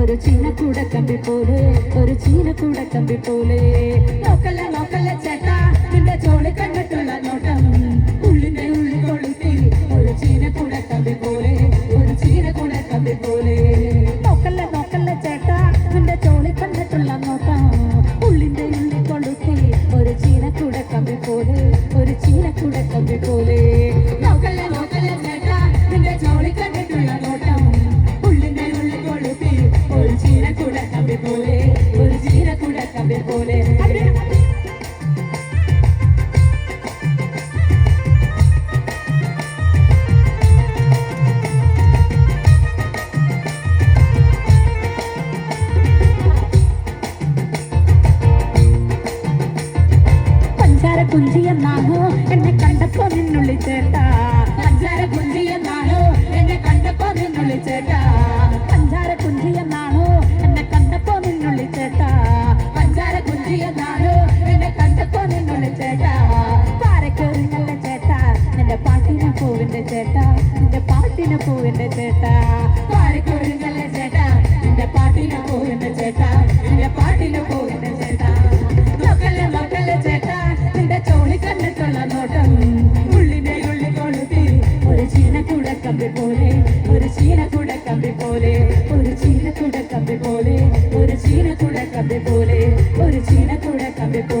ഒരു ചീനക്കൂട കമ്പി പോലെ ഒരു ചീനക്കൂട കമ്പി പോലെ. നോക്കല്ല നോക്കല്ല ചേട്ടാ നിന്റെ ചോളി കണ്ടിട്ടുള്ള നോട്ടം. ഉള്ളിന്റെ ഉള്ളിൽ കൊളുത്തി ഒരു ചീനക്കൂട കമ്പി പോലെ ഒരു ചീനക്കൂട കമ്പി പോലെ. നോക്കല്ല നോക്കല്ല ചേട്ടാ നിന്റെ ചോളി കണ്ടിട്ടുള്ള ഒരു ചീനക്കൂട കമ്പി പോലെ ഒരു ചീനക്കൂട കമ്പി പോലെ അതെ പഞ്ചാര കുഞ്ചി എന്നാണോ എന്നെ പൂവിന്റെ ചേട്ടാ. പാരക്കേറിങ്ങല്ല ചേട്ടാ. നിന്റെ പാട്ടിന് പൂവിന്റെ ചേട്ടാ. നിന്റെ പാട്ടിന് പൂവിന്റെ ചേട്ടാ. മക്കളെ മക്കളെ ചേട്ടാ. നിന്റെ ചോളി കണ്ടിട്ടുള്ള നോട്ടം ഉള്ളിനെ ഉള്ളി കൊളുത്തി. ഒരു ചീനക്കൂട കമ്പി പോലെ ഒരു ചീനക്കൂട കമ്പി പോലെ ഒരു ചീനക്കൂട കമ്പി പോലെ ഒരു ചീനക്കൂട കമ്പി പോലെ ഒരു ചീനക്കൂട കമ്പി പോലെ.